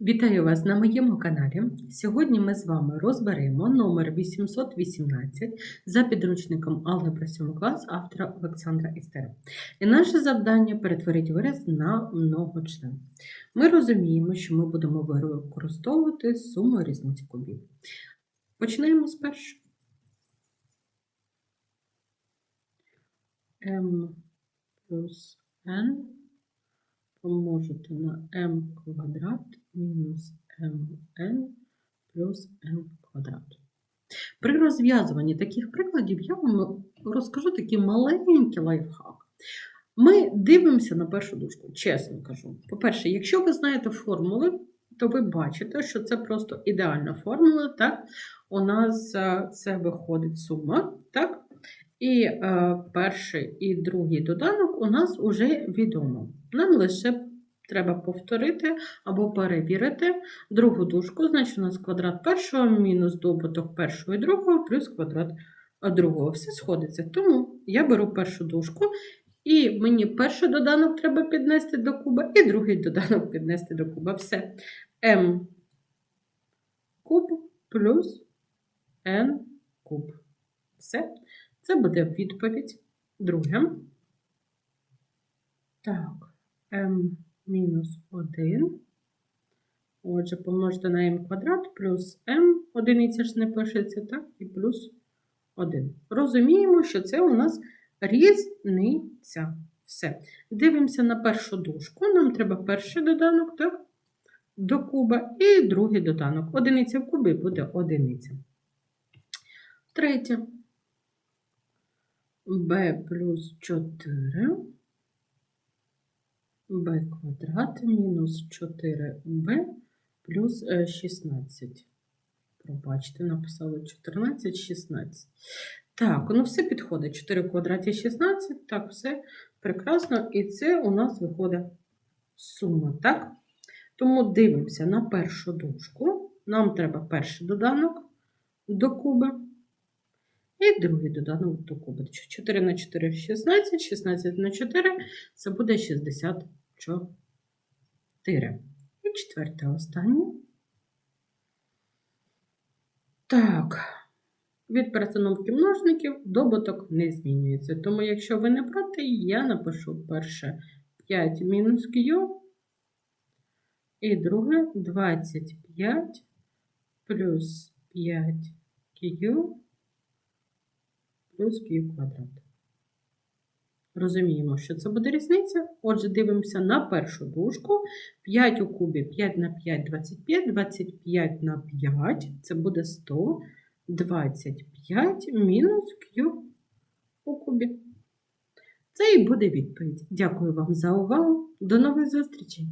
Вітаю вас на моєму каналі. Сьогодні ми з вами розберемо номер 818 за підручником Алгебра 7 клас автора Олександра Істера. І наше завдання перетворити вираз на многочлен. Ми розуміємо, що ми будемо використовувати суму різниці кубів. Починаємо з першого. m плюс n помножити на m квадрат мінус mn плюс n квадрат. При розв'язуванні таких прикладів я вам розкажу такий маленький лайфхак. Ми дивимося на першу дужку, чесно кажу. По-перше, якщо ви знаєте формули, то ви бачите, що це просто ідеальна формула. Так? У нас е, це виходить сума. так? І е, перший і другий доданок у нас вже відомо. Нам лише треба повторити або перевірити другу дужку, значить у нас квадрат першого мінус добуток першого і другого плюс квадрат другого. Все сходиться. Тому я беру першу дужку, і мені перший доданок треба піднести до куба, і другий доданок піднести до куба. Все. m куб плюс n куб. Все. Це буде відповідь. Друге. Так, m мінус 1. Отже, помножити на m квадрат плюс m, одиниця ж не пишеться, так, і плюс 1. Розуміємо, що це у нас різниця. Все. Дивимося на першу дужку. Нам треба перший доданок, так, до куба, і другий доданок. Одиниця в кубі буде одиниця. Третє b плюс 4, b квадрат мінус 4b плюс 16. Пробачте, написала 14, 16. Так, ну все підходить. 4 в квадраті 16. Так, все прекрасно. І це у нас виходить сума, так? Тому дивимося на першу дужку. Нам треба перший доданок до куби. І другий доданок до куба. 4 на 4 16, 16 на 4 це буде 64. І четверте останнє. Так, від перестановки множників добуток не змінюється. Тому, якщо ви не проти, я напишу перше 5 мінус Q, і друге 25 плюс 5 Q плюс q квадрат. Розуміємо, що це буде різниця. Отже, дивимося на першу дужку. 5 у кубі 5 на 5 25, 25 на 5 це буде 125 мінус q у кубі. Це і буде відповідь. Дякую вам за увагу. До нових зустрічей!